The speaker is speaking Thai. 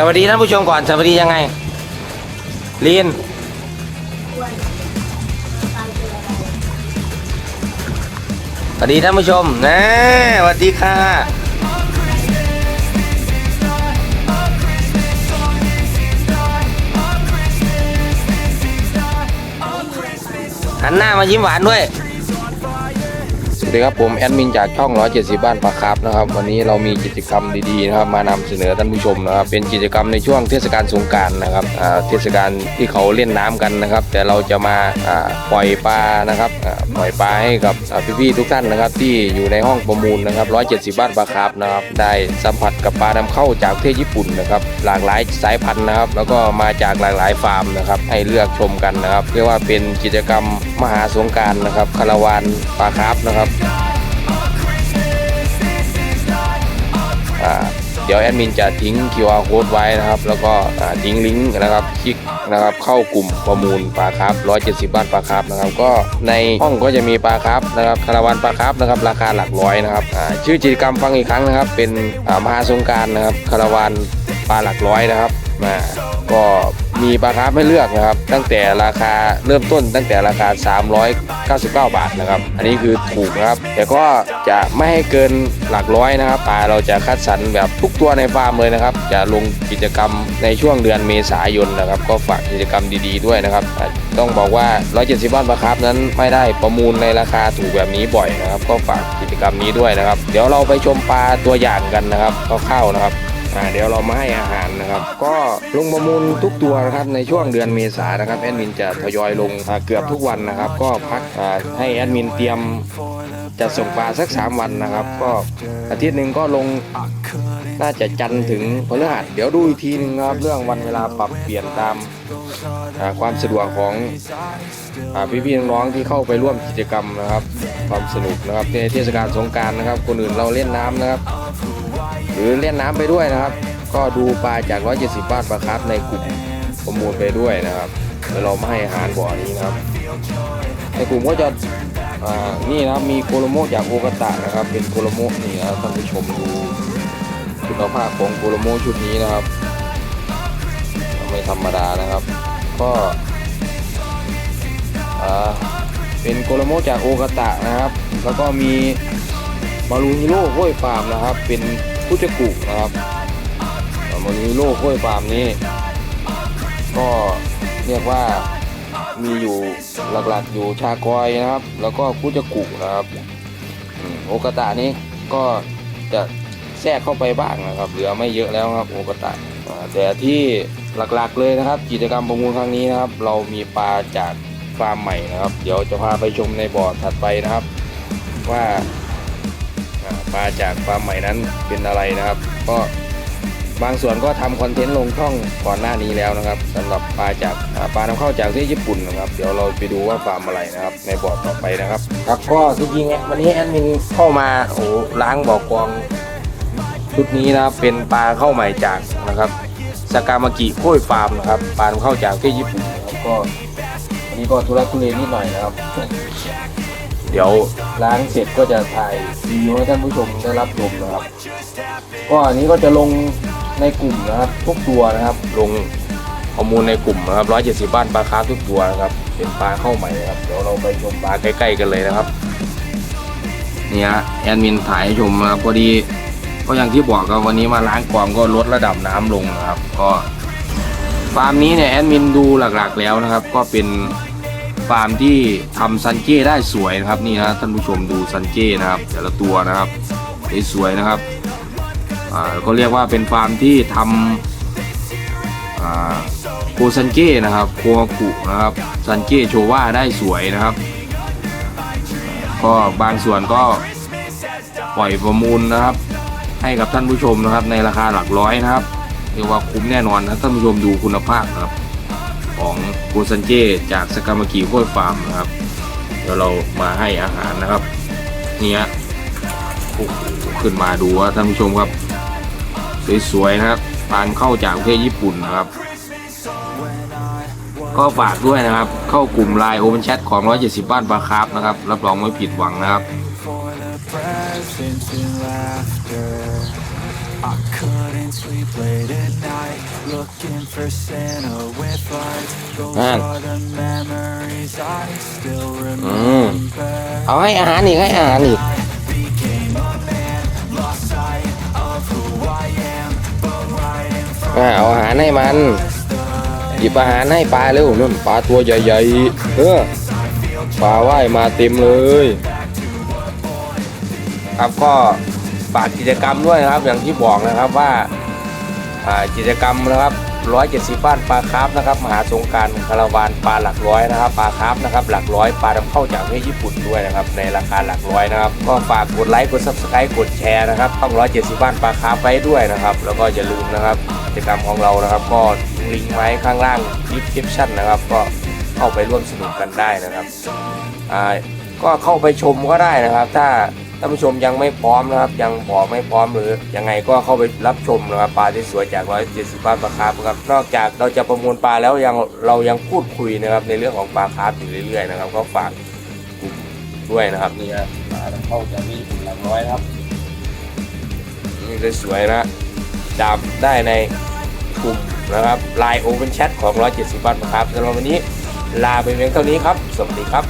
สวัสดีท่านผู้ชมก่อน สวัสดียังไงลีนสวัสดีท่านผู้ชมนะสวัสดีค่ะ หันหน้ามายิ้มหวานด้วย สวัสดีครับผมแอดมินจากช่อง 170 บ้านปลาครับนะครับ วันนี้เรามีกิจกรรมดีๆนะครับมานำเสนอท่านผู้ชมนะครับเป็นกิจกรรมในช่วงเทศกาลสงการนะครับเทศกาลที่เขาเล่นน้ำกันนะครับ แต่เราจะมาปล่อยปลานะครับปล่อยปลาให้กับพี่ๆทุกท่านนะครับ ที่อยู่ในห้องประมูลนะครับ 170 บ้านปลาครับนะครับ ได้สัมผัสกับปลานำเข้าจากประเทศญี่ปุ่นนะครับ หลากหลายสายพันธุ์นะครับ แล้วก็มาจากหลากหลายฟาร์มนะครับ ให้เลือกชมกันนะครับ เรียกว่าเป็นกิจกรรมมหาสงการนะครับคาราวานปลาครับนะครับ เดี๋ยวแอดมินจะทิ้ง QR code ไว้นะครับ แล้วก็ทิ้งลิงก์นะครับ คลิกนะครับเข้ากลุ่มประมูลปลาครับ170 บาทปลาครับนะครับ ก็ในห้องก็จะมีปลาครับนะครับคาราวานปลาครับนะครับราคาหลักร้อยนะครับชื่อกิจกรรมฟังอีกครั้งนะครับ เป็นมหาสงการนะครับคาราวานปลาหลักร้อยนะครับ มาก็มีปลาครับให้เลือกนะครับ ตั้งแต่ราคาเริ่มต้นตั้งแต่ราคา 399 บาทนะครับ อันนี้คือถูกนะครับ แต่ก็จะไม่ให้เกินหลักร้อยนะครับปลาเราจะคัดสรรแบบทุกตัวในฟาร์มเลยนะครับ จะลงกิจกรรมในช่วงเดือนเมษายนนะครับ ก็ฝากกิจกรรมดีๆด้วยนะครับ ต้องบอกว่า 170บ้านปลาครับนั้นไม่ได้ประมูลในราคาถูกแบบนี้บ่อยนะครับ ก็ฝากกิจกรรมนี้ด้วยนะครับ เดี๋ยวเราไปชมปลาตัวอย่างกันนะครับคร่าวๆนะครับ อ่าเดี๋ยวเรามาให้อาหารนะครับ ก็ลงประมูลทุกตัวนะครับในช่วงเดือนเมษานะครับแอดมินจะทยอยลงเกือบทุกวันนะครับ ก็พักให้แอดมินเตรียมจะส่งปลาสัก 3 วันนะครับ ก็อาทิตย์หนึ่งก็ลงน่าจะจันถึงพฤหัสเดี๋ยวดูอีกทีหนึงนะครับเรื่องวันเวลาปรับเปลี่ยนตามความสะดวกของอพี่ๆน้องๆที่เข้าไปร่วมกิจกรรมนะครับ ความสนุกนะครับในเทศกาลสงการนะครับ คนอื่นเราเล่นน้ำนะครับ รือเล่นน้ำไปด้วยนะครับ ก็ดูปลาจาก 170 บาทปลาครับในกลุ่มประมูลไปด้วยนะครับเดี๋ยวเราไม่ให้อาหารบ่อนี้นะครับ ในกลุ่มก็จะนี่นะครับมีโคโลโมจากโอกาตะนะครับ เป็นโคโลโมนี่นะครับท่านผู้ชมดูคุณภาพของโคโลโมชุดนี้นะครับ ไม่ธรรมดานะครับ ก็เป็นโคโลโมจากโอกาตะนะครับ แล้วก็มีมารูฮิโร่ห้วยฟาร์มนะครับ เป็น ผู้จักุนะครับเอ่อมารูฮิโร่ห้วยฟาร์มนี้ ก็เรียกว่ามีอยู่หลักๆอยู่ชากอยนะครับ แล้วก็ผู้จักุนะครับโอกาตะนี้ก็จะแทรกเข้าไปบ้างนะครับเหลือไม่เยอะแล้วครับโอกาตะแต่ที่หลักๆเลยนะครับ กิจกรรมประมูลครั้งนี้นะครับ เรามีปลาจากฟาร์มใหม่นะครับ เดี๋ยวจะพาไปชมในบ่อถัดไปนะครับ ว่า ปลาจากฟาร์มใหม่นั้นเป็นอะไรนะครับ ก็บางส่วนก็ทำคอนเทนต์ลงช่องก่อนหน้านี้แล้วนะครับสำหรับปลาจากปลานำเข้าจากที่ญี่ปุ่นนะครับ เดี๋ยวเราไปดูว่าฟาร์มอะไรนะครับ ในบ่อต่อไปนะครับ ครับก็จริงๆวันนี้แอดมินเข้ามาโอ้ล้างบ่อกองชุดนี้นะครับเป็นปลาเข้าใหม่จากนะครับสากามากิโค้ยฟาร์มนะครับปลานำเข้าจากที่ญี่ปุ่นนะครับก็วันนี้ก็ทุรักทุเลนิดหน่อยนะครับ เดี๋ยวล้างเสร็จก็จะถ่ายรีวิวให้ท่านผู้ชมได้รับชมนะครับ ก็อันนี้ก็จะลงในกลุ่มนะครับทุกตัวนะครับ ลงข้อมูลในกลุ่มนะครับ170 บ้านปลาคาร์ฟทุกตัวนะครับ เป็นปลาเข้าใหม่นะครับเดี๋ยวเราไปชมปลาใกล้ๆกันเลยนะครับเนี่ยแอดมินถ่ายให้ชมนะครับพอดีก็อย่างที่บอกครับวันนี้มาล้างกองก็ลดระดับน้ำลงนะครับ ก็ฟาร์มนี้เนี่ยแอดมินดูหลักๆแล้วนะครับ ก็เป็น ฟาร์มที่ทำซันเจ้ได้สวยนะครับนี่นะท่านผู้ชมดูซันเจ้นะครับ แต่ละตัวนะครับสวยๆนะครับอ่าก็เรียกว่าเป็นฟาร์มที่ทำอ่าโคซันเจ้นะครับโคอากุนะครับซันเจ้โชว่าได้สวยนะครับ ก็บางส่วนก็ปล่อยประมูลนะครับ ให้กับท่านผู้ชมนะครับในราคาหลักร้อยนะครับเรียกว่าคุ้มแน่นอนนะท่านผู้ชมดูคุณภาพนะครับ ของโกซันเจจากสกามากิโคยฟาร์มนะครับ เดี๋ยวเรามาให้อาหารนะครับเนี่ยขึ้นมาดูว่าท่านผู้ชมครับ สวยๆนะครับปานเข้าจากประเทศญี่ปุ่นนะครับ ก็ฝากด้วยนะครับ เข้ากลุ่มไลน์โอเ n นแชทของ 170 บ้านปลาคาร์ฟนะครับ รับรองไม่ผิดหวังนะครับ for the presence and laughter. I couldn't sleep late at night, looking for Santa with lights. Those Man. are the memories I still Mm. remember. เอาให้อาหารอีกให้อาหารอีก Became a man, lost sight of who I am, but right in front อ่าเอาอาหารให้มันหยิบอาหารให้ปลาเร็วนู่นปลาตัวใหญ่ๆเออปลาว่ายมาเต็มเลย ครับก็ฝากกิจกรรมด้วยนะครับ อย่างที่บอกนะครับว่าอ่า กิจกรรมนะครับ 170 บ้านปลาคราฟนะครับ มหาสงการคาราวานปลาหลักร้อยนะครับ ปลาคราฟนะครับ หลักร้อยปลานำเข้าจากประเทศญี่ปุ่นด้วยนะครับ ในราคาหลักร้อยนะครับ ก็ฝากกดไลค์ กด subscribe กดแชร์นะครับต้อง 170 บ้านปลาคราฟไว้ด้วยนะครับ แล้วก็อย่าลืมนะครับ กิจกรรมของเรานะครับ ก็ลิงก์ไว้ข้างล่างคลิปคลิปชั่นนะครับ ก็เข้าไปร่วมสนุกกันได้นะครับ ก็เข้าไปชมก็ได้นะครับ ถ้า ท่านผู้ชมยังไม่พร้อมนะครับ ยังบอกไม่พร้อมหรือยังไงก็เข้าไปรับชมนะครับปลาที่สวยจาก 170บาทปลาคาร์ฟครับนอกจากเราจะประมูลปลาแล้วยังเรายังพูดคุยนะครับในเรื่องของปลาคาร์ฟอยู่เรื่อยๆนะครับก็ฝากกลุ่มด้วยนะครับนี่ครับปลาเข้าจากนี่หลังร้อยครับนี่เลยสวยนะจับได้ในกลุ่มนะครับไลน์โอเ n นแชทของ 170บาทปลาคาร์ฟสำหรับวันนี้ลาไปเพียงเท่านี้ครับ สวัสดีครับ